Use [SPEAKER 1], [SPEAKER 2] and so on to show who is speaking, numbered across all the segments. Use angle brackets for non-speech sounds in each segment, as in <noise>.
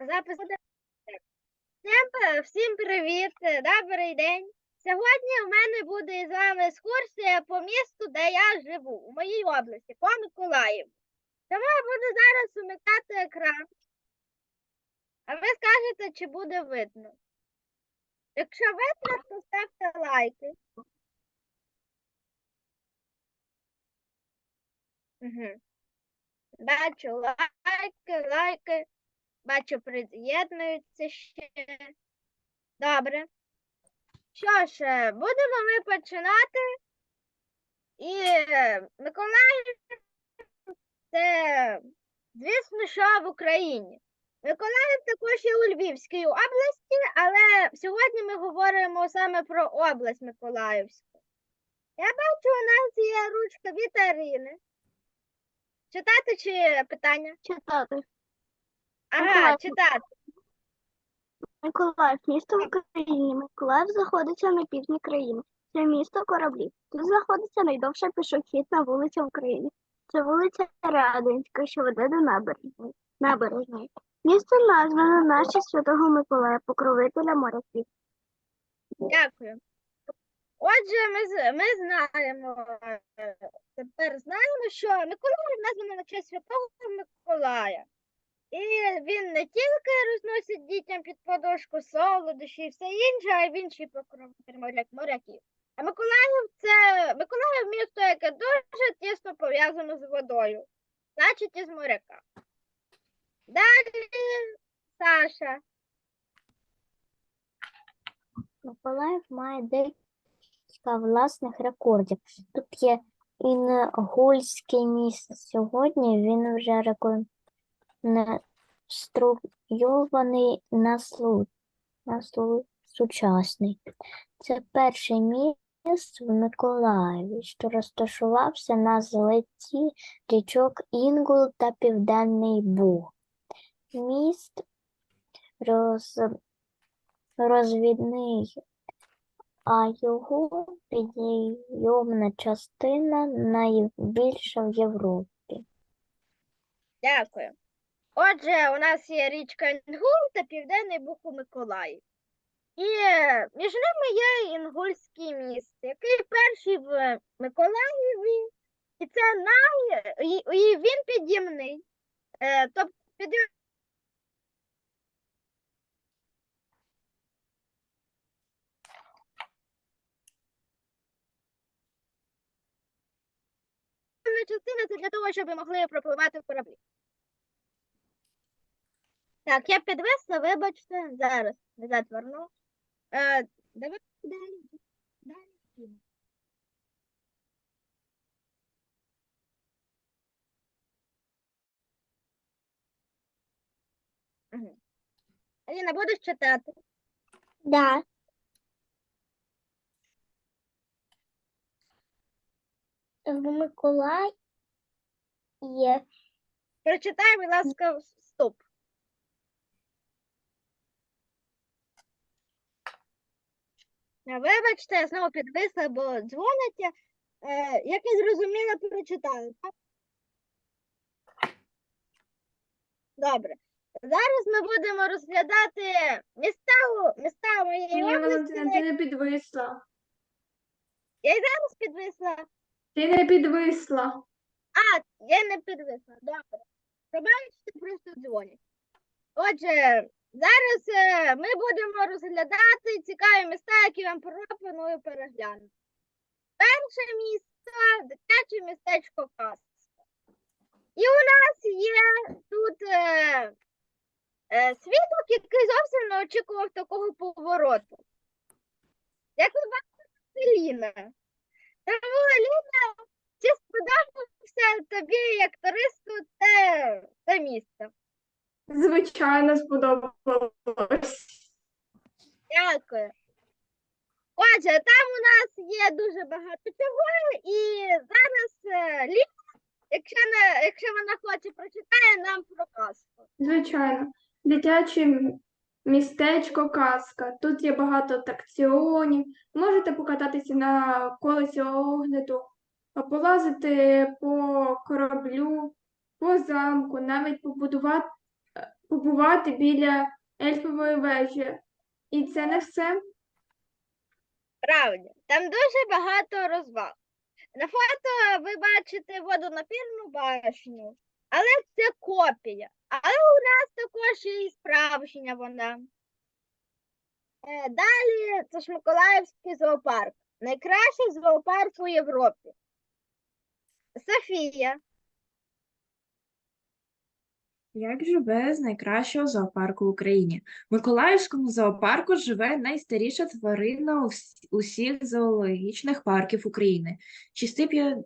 [SPEAKER 1] Запис. Всім, привіт, е, добрий день. Сьогодні у мене буде з вами екскурсія по місту, де я живу, у моїй області, по Миколаєву. Тому я буду зараз умикати екран. А ви скажете, чи буде видно. Якщо видно, то ставте лайки. Угу. Бачу лайки, лайки. Бачу, приєднуються ще. Добре. Що ж, е, будемо ми починати. І е, Миколаїв це, звісно, що в Україні. Миколаїв також є у Львівській області, але сьогодні ми говоримо саме про область Миколаївську. Я бачу, у нас є ручка вітерини. Читати чи питання?
[SPEAKER 2] Читати.
[SPEAKER 1] Ага,
[SPEAKER 2] Миколаїв.
[SPEAKER 1] читати.
[SPEAKER 2] Миколаїв, місто в Україні. Миколаїв знаходиться на півдні країни. Це місто кораблів. Тут знаходиться найдовша пішохідна вулиця в Україні. Це вулиця Радинська, що веде до набережної. набережної. Місто названо на честь святого Миколая, покровителя моряків.
[SPEAKER 1] Дякую. Отже, ми, ми знаємо, е, тепер знаємо, що Миколаїв названо на честь Святого Миколая. І він не тільки розносить дітям під подушку солодощі і все інше, а й в інші покровитель моряк- моряків. А Миколаїв це Миколаїв місто, яке дуже тісно пов'язано з водою, значить із моряка. Далі Саша.
[SPEAKER 3] Миколаїв має декілька власних рекордів. Тут є Інгульське місце. Сьогодні він вже реконструйований на слу... на сучасний. Це перше місце в Миколаєві, що розташувався на злеті річок Інгул та Південний Буг. Міст роз розвідний, а його підйомна частина найбільша в Європі.
[SPEAKER 1] Дякую. Отже, у нас є річка Інгул та Південний Буг у Миколаїв. І е, між ними є Інгульський міст, який перший в Миколаєві, і це най... і, він під'ємний. Е, тобто підйомна частина це для того, щоб ви могли пропливати кораблі. Так, я підвисла, вибачте, зараз назад верну. Е, давай далі. Далі. Аліна, будеш читати?
[SPEAKER 3] Да. В Миколаї є
[SPEAKER 1] Прочитай, будь ласка, вступ. Вибачте, я знову підвисла, бо дзвонить. Е, як я зрозуміла, прочитаю. так? Добре. Зараз ми будемо розглядати міста, у- міста моєї
[SPEAKER 4] Ні,
[SPEAKER 1] області.
[SPEAKER 4] Валентина, ти не підвисла.
[SPEAKER 1] Я й зараз підвисла.
[SPEAKER 4] Ти не підвисла.
[SPEAKER 1] А, я не підвисла. Добре. Пробачте, просто дзвонять. Отже, зараз е, ми будемо розглядати цікаві міста, які вам пропоную переглянути. Перше місто дитяче містечко Казка. І у нас є тут е, е, свідок, який зовсім не очікував такого повороту. Як ви бачите, Ліна. Тому Ліна, чи сподобався тобі як туристу це, це місце?
[SPEAKER 4] Звичайно, сподобалось.
[SPEAKER 1] Дякую. Отже, там у нас є дуже багато чого, і зараз е, Ліна, якщо, не, якщо вона хоче, прочитає нам про казку.
[SPEAKER 4] Звичайно. Дитяче м- містечко казка. Тут є багато атракціонів. Можете покататися на колесі огляду, а полазити по кораблю, по замку, навіть побудувати побувати біля ельфової вежі. І це не все.
[SPEAKER 1] Правильно, там дуже багато розваг. На фото ви бачите водонапірну башню, але це копія. Але у нас також і справжня вона. Е, Далі це ж Миколаївський зоопарк. Найкращий зоопарк у Європі. Софія,
[SPEAKER 5] Як живе з найкращого зоопарку в Україні? В Миколаївському зоопарку живе найстаріша тварина усіх зоологічних парків України. 65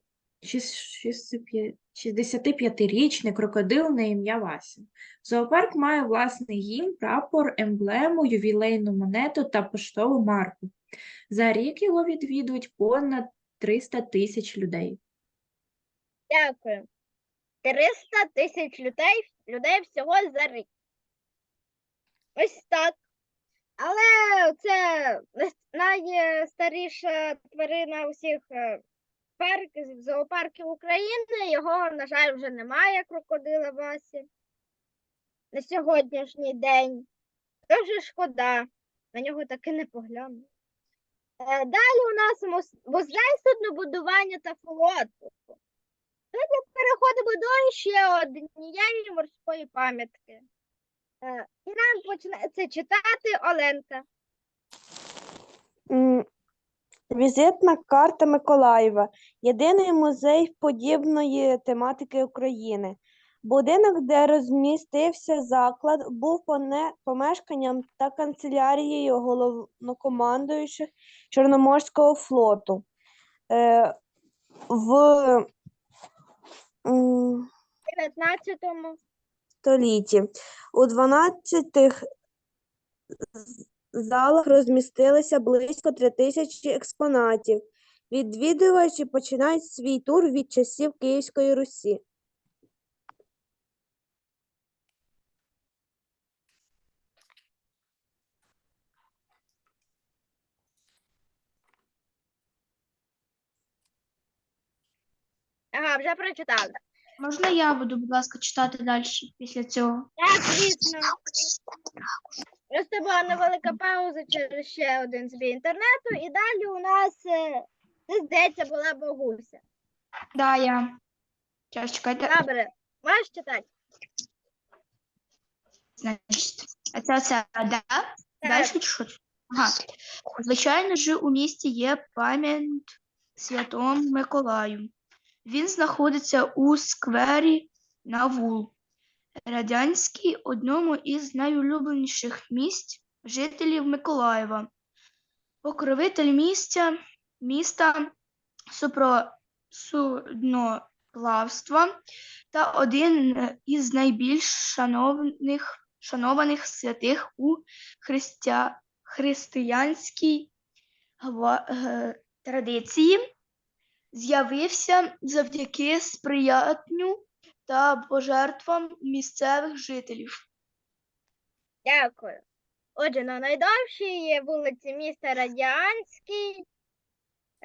[SPEAKER 5] шість- 65-річний крокодил на ім'я Вася. Зоопарк має власний гімн, прапор, емблему, ювілейну монету та поштову марку. За рік його відвідують понад 300 тисяч людей.
[SPEAKER 1] дякую. 300 тисяч людей, людей всього за рік. Ось так. Але це найстаріша тварина усіх е, парків, зоопарків України. Його, на жаль, вже немає крокодила Васі на сьогоднішній день. Дуже шкода, на нього таки не погляну. Е, Далі у нас музей суднобудування та флоту. Сьогодні ще однієї морської пам'ятки. Е, І нам почне це читати Оленка.
[SPEAKER 6] Візитна карта Миколаєва. Єдиний музей подібної тематики України. Будинок, де розмістився заклад, був помешканням та канцелярією головнокомандуючих Чорноморського флоту. Е, в м,
[SPEAKER 1] 19-му.
[SPEAKER 6] столітті. У 12 залах розмістилися близько 3 тисячі експонатів. Відвідувачі починають свій тур від часів Київської Русі.
[SPEAKER 1] Ага, вже прочитали.
[SPEAKER 7] Можна я буду, будь ласка, читати далі після цього?
[SPEAKER 1] Так, звісно. Просто була невелика пауза через ще один збій інтернету, і далі у нас, е, це, здається, була Богуся.
[SPEAKER 7] Да, я. Зараз чекайте.
[SPEAKER 1] Добре, можеш читати?
[SPEAKER 7] Значить, а це оце, да? Далі чи? Ага. Звичайно ж, у місті є пам'ять Святому Миколаю. Він знаходиться у сквері Навул. Радянський одному із найулюбленіших місць жителів Миколаєва. Покровитель місця, міста судноплавства та один із найбільш шановних, шанованих святих у христя, християнській гва- е, традиції, з'явився завдяки сприянню та пожертвам місцевих жителів.
[SPEAKER 1] Дякую. Отже, на найдовшій вулиці міста Радянський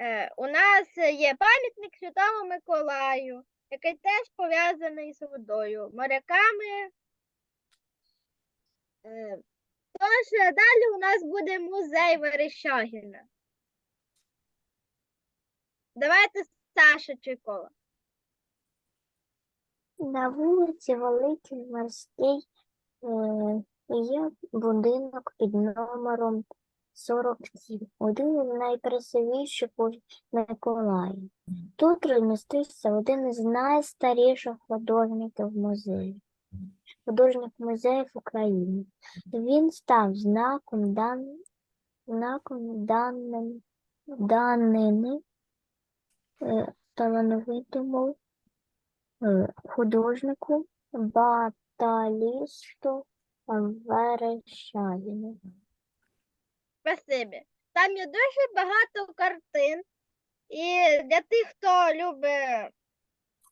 [SPEAKER 1] е, у нас є пам'ятник Святому Миколаю, який теж пов'язаний з водою, моряками. Е, тож далі у нас буде музей Верещагіна. Давайте Саша Чайкова.
[SPEAKER 3] На вулиці Великій Морській е, є будинок під номером 47, один із найкрасивіших у Миколаїв. Тут розмістився один із найстаріших художників музею. Художник музеїв України. Він став знаком дан... знаком даним... данини талановитому е, художнику Баталісту Верещагіну.
[SPEAKER 1] Спасибі. Там є дуже багато картин. І для тих, хто любить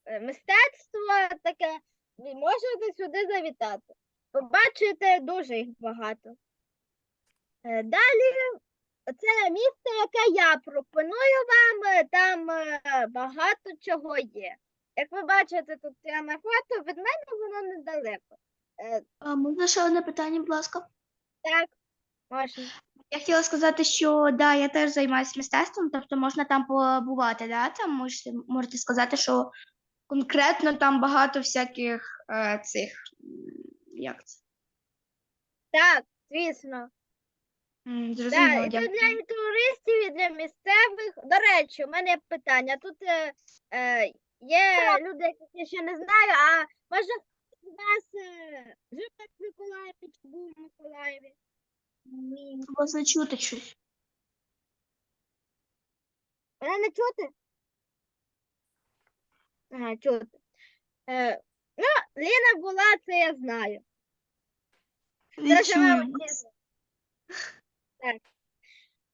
[SPEAKER 1] е, мистецтво, таке, можете сюди завітати. Побачите дуже їх багато. Е, Далі це місце, яке я пропоную вам, е, там е, багато чого є. Як ви бачите тут я на фото, від мене воно недалеко. Е,
[SPEAKER 7] А, можна ще одне питання, будь ласка?
[SPEAKER 1] так, можна.
[SPEAKER 7] Я хотіла сказати, що да, я теж займаюся мистецтвом, тобто можна там побувати, да? Там можете, можете сказати, що конкретно там багато всяких е, цих, як це?
[SPEAKER 1] Так, звісно.
[SPEAKER 7] М,
[SPEAKER 1] Так,
[SPEAKER 7] Зрозуміло,
[SPEAKER 1] і
[SPEAKER 7] дякую.
[SPEAKER 1] для і туристів, і для місцевих. До речі, у мене є питання. Тут е, е, є люди, яких я ще не знаю, а може з вас е, живе в Миколаєві чи був в Миколаєві?
[SPEAKER 7] Вас не чути щось.
[SPEAKER 1] Мене не чути? Ага, чути. Е, ну, Ліна була, це я знаю. Це живе в
[SPEAKER 7] Відчую.
[SPEAKER 1] Так.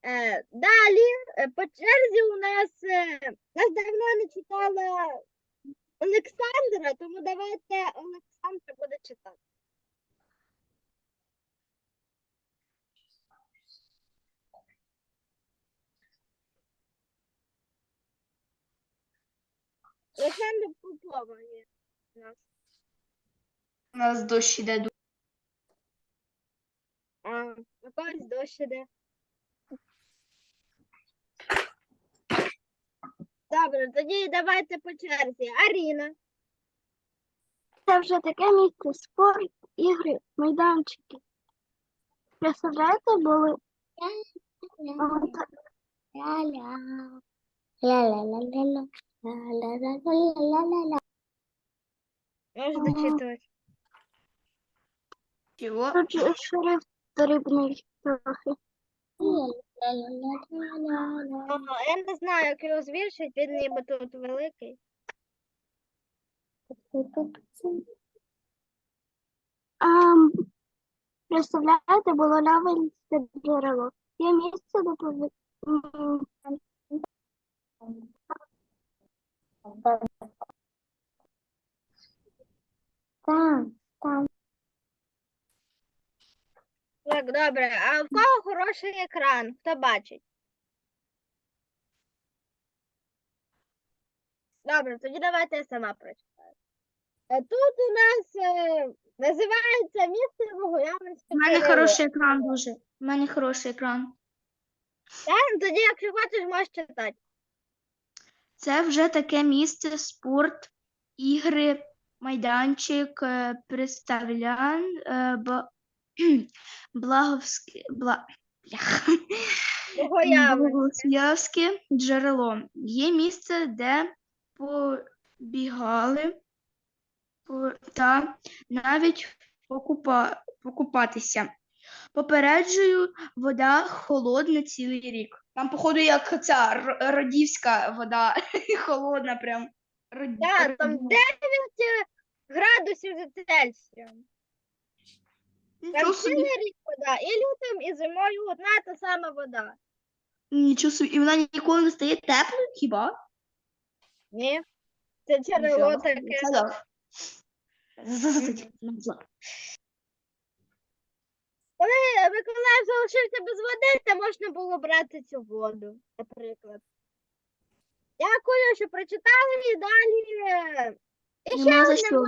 [SPEAKER 1] Е, далі, е, по черзі у нас, е, нас давно не читала Олександра, тому давайте Олександра буде читати. Олександра Попова є у нас.
[SPEAKER 7] У нас дощ іде.
[SPEAKER 1] А, у когось. Добре, тоді давайте по черзі. Аріна.
[SPEAKER 2] Це вже таке місце спорт, ігри, майданчики. Представляєте, були.
[SPEAKER 3] Ля-ля-ля-ля-ля. Ля-ля-ля-ля-ля-ля.
[SPEAKER 1] Дочитувати.
[SPEAKER 7] Чого?
[SPEAKER 2] тут шрифт дрібний
[SPEAKER 1] я не знаю, як його збільшити, він ніби тут великий.
[SPEAKER 2] А, представляєте, було лавельське джерело. Є місце, м,
[SPEAKER 3] Там, там.
[SPEAKER 1] Так, добре. А в кого хороший екран? Хто бачить? Добре, тоді давайте я сама прочитаю. Е, Тут у нас е, називається місце Богоявленське.
[SPEAKER 7] У мене хороший екран дуже. У мене хороший екран.
[SPEAKER 1] Так, тоді, якщо хочеш, можеш читати.
[SPEAKER 7] Це вже таке місце спорт, ігри, майданчик, е, представлян, е, <clears throat> благовське, бла, бляха. Джерело. Є місце, де побігали та навіть покупа, покупатися. Попереджую, вода холодна цілий рік. Там, походу, як ця родівська вода <laughs> холодна, прям. Род-
[SPEAKER 1] Так, там 9 е, градусів за Цельсієм. Там
[SPEAKER 7] Нічого собі,
[SPEAKER 1] цілий рік вода. І літом, і зимою одна та сама вода.
[SPEAKER 7] нічого собі. І вона ніколи не стає теплою, хіба?
[SPEAKER 1] Ні. Це джерело
[SPEAKER 7] Нічого.
[SPEAKER 1] таке.
[SPEAKER 7] Це да.
[SPEAKER 1] Коли Миколаїв залишився без води, то можна було брати цю воду, наприклад. Дякую, що прочитали і далі. І ще
[SPEAKER 7] Нема за
[SPEAKER 1] одне
[SPEAKER 7] що.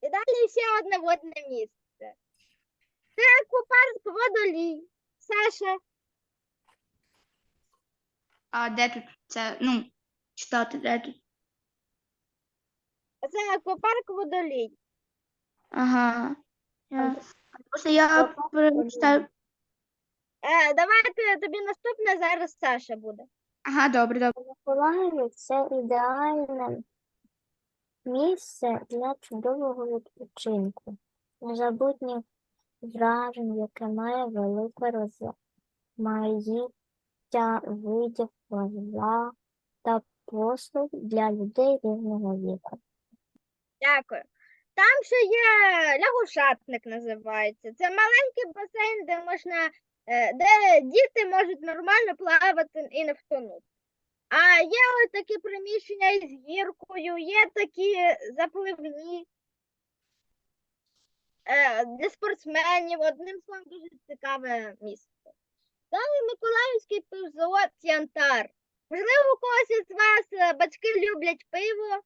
[SPEAKER 1] І далі ще одне водне місце. Це аквапарк водолій. Саша,
[SPEAKER 7] А де тут це, ну, читати, де тут?
[SPEAKER 1] це аквапарк водолій.
[SPEAKER 7] Ага. Я... Просто я прочитаю.
[SPEAKER 1] Е, давайте тобі наступне зараз Саша буде.
[SPEAKER 7] Ага, добре, добре.
[SPEAKER 3] Це ідеальне місце для чудового відпочинку. Незабутніх вражень, яке має велике розмаїття видів плава та послуг для людей різного віку.
[SPEAKER 1] Дякую. Там ще є лягушатник називається. Це маленький басейн, де можна, е, де діти можуть нормально плавати і не втонути. А є ось такі приміщення із гіркою, є такі запливні е, для спортсменів. Одним словом, дуже цікаве місце. Далі Миколаївський пивзавод Янтар. Можливо, у когось із вас е, батьки люблять пиво.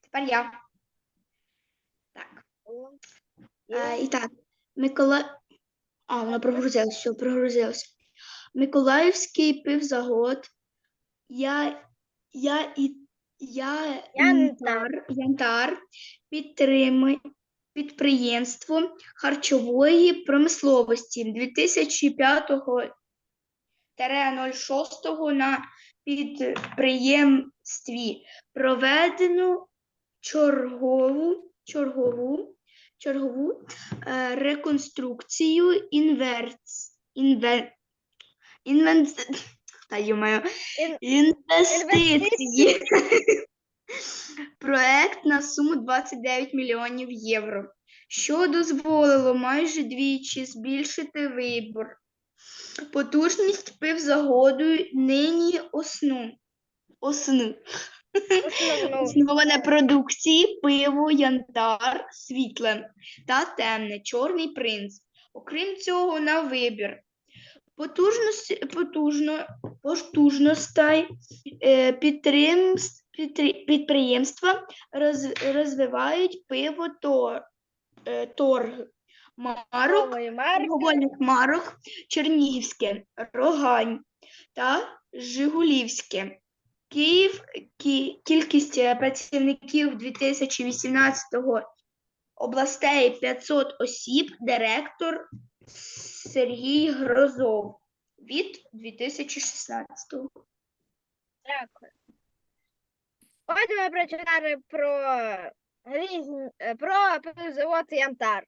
[SPEAKER 7] Тепер я. Так.
[SPEAKER 1] І
[SPEAKER 7] Е, і так, Микола... А, вона прогрузилась, все, прогрузилась. Миколаївський пивзавод. Я, я, і, я,
[SPEAKER 1] Янтар.
[SPEAKER 7] Янтар підтримує підприємство харчової промисловості 2005-06 на підприємстві проведено чергову, чергову, чергову е, реконструкцію інверц, інвер, інвен, та, ё-моё, інвестиції. <laughs> Проект на суму 29 мільйонів євро, що дозволило майже двічі збільшити вибір. Потужність пивзаводу нині осну. Осну. Основане продукції пиво, янтар, світле та темне, чорний принц. Окрім цього, на вибір. Потужності, потужно, потужностей е, підприємства роз, розвивають пиво е, торг, марок, алкогольних марок Чернігівське, Рогань та Жигулівське. Київ, кі, кількість е, працівників 2018 областей 500 осіб, директор Сергій Грозов від 2016.
[SPEAKER 1] Дякую. Отже, ми прочитали про різні про завод Янтар.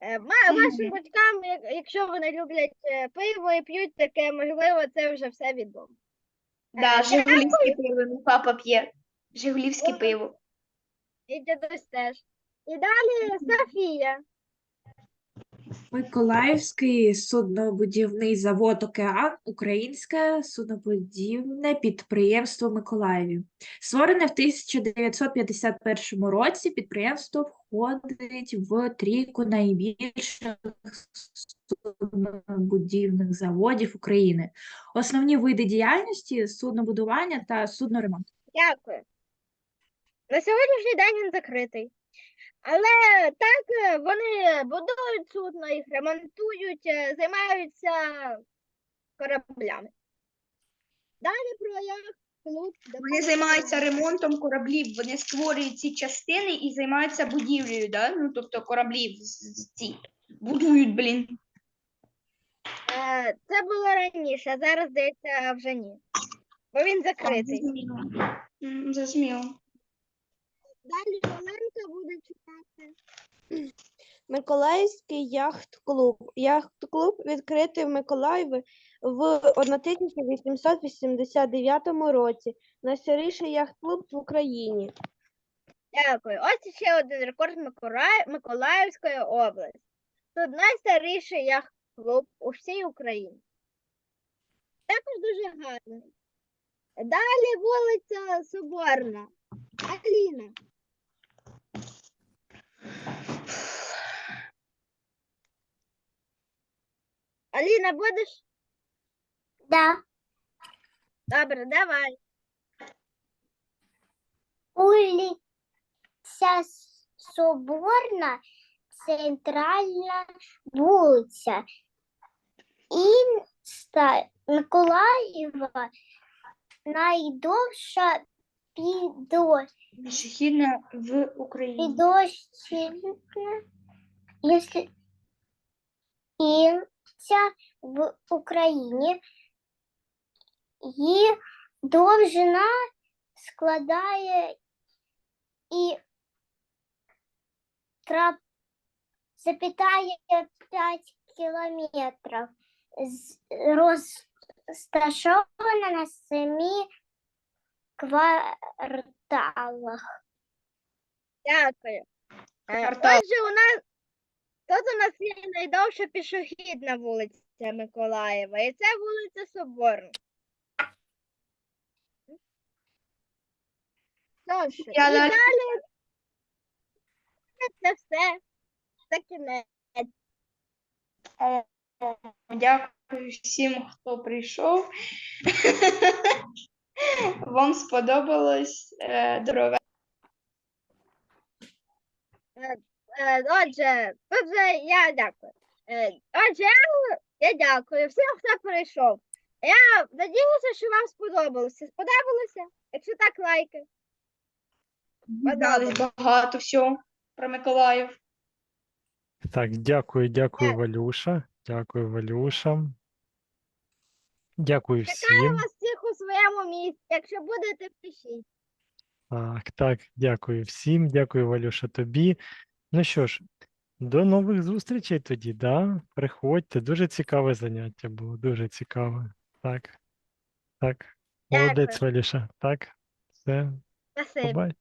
[SPEAKER 1] Е, Вашим батькам, якщо вони люблять е, пиво і п'ють таке, можливо, це вже все відомо.
[SPEAKER 7] Да,
[SPEAKER 1] Е,
[SPEAKER 7] Жигулівське пиво, мій папа п'є. Жигулівське пиво.
[SPEAKER 1] І дідусь теж. І далі Софія.
[SPEAKER 5] Миколаївський суднобудівний завод Океан Українське суднобудівне підприємство Миколаєві. Створене в 1951 році, підприємство входить в трійку найбільших суднобудівних заводів України. Основні види діяльності суднобудування та судноремонт.
[SPEAKER 1] Дякую. На сьогоднішній день він закритий. Але так е, вони будують судно, їх ремонтують, е, займаються кораблями. Далі про яхт клуб.
[SPEAKER 7] Вони займаються ремонтом кораблів, вони створюють ці частини і займаються будівлею, да? ну, тобто кораблів з- ці будують, блін.
[SPEAKER 1] Е, Це було раніше, зараз, здається, вже ні. Бо він закритий.
[SPEAKER 7] М, Зрозуміло.
[SPEAKER 1] Далі Оленка буде читати.
[SPEAKER 6] Миколаївський яхт-клуб. Яхт-клуб відкритий в Миколаєві в 1889 році. Найстаріший яхт-клуб в Україні.
[SPEAKER 1] Дякую. Ось ще один рекорд Миколаїв... Миколаївської області. Тут найстаріший яхт-клуб у всій Україні. Також дуже гарно. Далі вулиця Соборна. Аліна. Аліна, будеш?
[SPEAKER 3] Да.
[SPEAKER 1] Добре, давай.
[SPEAKER 3] Улиця Соборна, центральна вулиця. Інста Миколаєва найдовша підо-
[SPEAKER 7] в Україні.
[SPEAKER 3] підощільна якщо- в Україні. Її довжина складає і трап запитає 5 кілометрів. Розташована на семи кварталах.
[SPEAKER 1] Дякую. Отже, у нас тут у нас є найдовша пішохідна вулиця Миколаєва, і це вулиця Соборна. Тож, і
[SPEAKER 7] Я
[SPEAKER 1] далі це все. Це кінець.
[SPEAKER 7] О, Дякую всім, хто прийшов. <laughs> Вам сподобалось. Е, Доброго
[SPEAKER 1] Е, Отже, отже, я дякую. Е, Отже, я, дякую всім, хто прийшов. Я надіюся, що вам сподобалося. Сподобалося? Якщо так, лайки.
[SPEAKER 7] Дізналась багато всього про Миколаїв.
[SPEAKER 8] Так, дякую, дякую, Валюша. Дякую, Валюша. Дякую
[SPEAKER 1] Чекаю
[SPEAKER 8] всім.
[SPEAKER 1] вас всіх у своєму місці. Якщо будете, пишіть.
[SPEAKER 8] Так, так, дякую всім. Дякую, Валюша, тобі. Ну що ж, до нових зустрічей тоді, да? Приходьте. Дуже цікаве заняття було, дуже цікаве. Так, так. Молодець, Валіша. Так, все,
[SPEAKER 1] Спасибо.
[SPEAKER 8] побач.